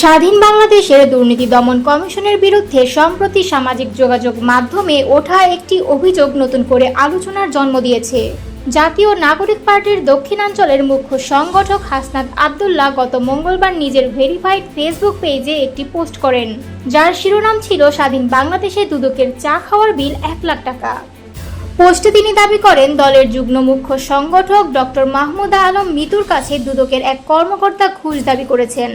স্বাধীন বাংলাদেশের দুর্নীতি দমন কমিশনের বিরুদ্ধে সম্প্রতি সামাজিক যোগাযোগ মাধ্যমে ওঠা একটি অভিযোগ নতুন করে আলোচনার জন্ম দিয়েছে। জাতীয় নাগরিক পার্টির দক্ষিণাঞ্চলের মুখ্য সংগঠক হাসনাত আবদুল্লাহ গত মঙ্গলবার নিজের ভেরিফাইড ফেসবুক পেজে একটি পোস্ট করেন, যার শিরোনাম ছিল, স্বাধীন বাংলাদেশে দুদকের চা খাওয়ার বিল এক লাখ টাকা। পোস্টে তিনি দাবি করেন, দলের যুগ্ম মুখ্য সংগঠক ডক্টর মাহমুদা আলম মিতুর কাছে দুদকের এক কর্মকর্তা ঘুষ দাবি করেছেন।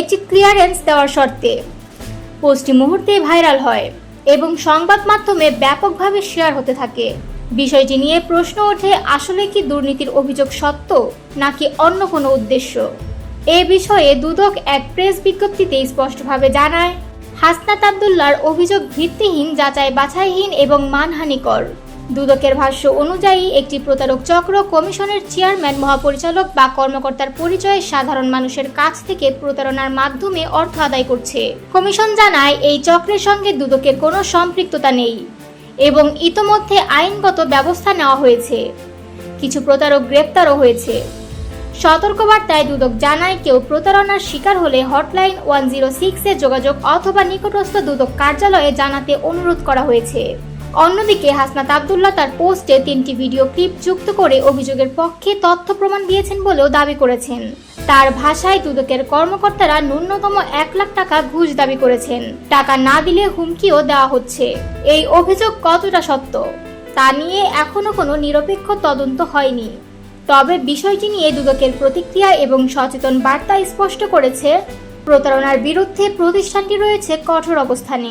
একটি ক্লিয়ারেন্স দেওয়ার শর্তে। পোস্টটি মুহূর্তেই ভাইরাল হয় এবং সংবাদ মাধ্যমে ব্যাপকভাবে শেয়ার হতে থাকে। বিষয়টি নিয়ে প্রশ্ন ওঠে, আসলে কি দুর্নীতির অভিযোগ সত্য নাকি অন্য কোনো উদ্দেশ্য? এ বিষয়ে দুদক এক প্রেস বিজ্ঞপ্তিতে স্পষ্টভাবে জানায়, হাসনাত আবদুল্লার অভিযোগ ভিত্তিহীন যাচাই বাছাইহীন এবং মানহানিকর। দুদকের ভাষ্য অনুযায়ী, একটি প্রতারক চক্র কমিশনের চেয়ারম্যান, মহাপরিচালক বা কর্মকর্তার পরিচয়ে সাধারণ মানুষের কাছ থেকে প্রতারণার মাধ্যমে অর্থ আদায় করছে। কমিশন জানায়, এই চক্রের সঙ্গে দুদকের কোনো সম্পৃক্ততা নেই এবং ইতোমধ্যে আইনগত ব্যবস্থা নেওয়া হয়েছে। কিছু প্রতারক গ্রেপ্তারও হয়েছে। সতর্কবার্তায় দুদক জানায়, কেউ প্রতারণার শিকার হলে হটলাইন ওয়ান জিরো সিক্সে যোগাযোগ অথবা নিকটস্থ দুদক কার্যালয়ে জানাতে অনুরোধ করা হয়েছে। অন্যদিকে হাসনাত আবদুল্লাহ তার পোস্টে তিনটি ভিডিও ক্লিপ যুক্ত করে অভিযোগের পক্ষে তথ্য প্রমাণ দিয়েছেন বলেও দাবি করেছেন। তার ভাষায় দুদকের কর্মকর্তারা ন্যূনতম এক লাখ টাকা ঘুষ দাবি করেছেন। টাকা না দিলে হুমকিও দেওয়া হচ্ছে। এই অভিযোগ কতটা সত্য? তা নিয়ে এখনও কোনো নিরপেক্ষ তদন্ত হয়নি। তবে বিষয়টি নিয়ে দুদকের প্রতিক্রিয়া এবং সচেতন বার্তা স্পষ্ট করেছে প্রতারণার বিরুদ্ধে প্রতিষ্ঠানটি রয়েছে কঠোর অবস্থানে।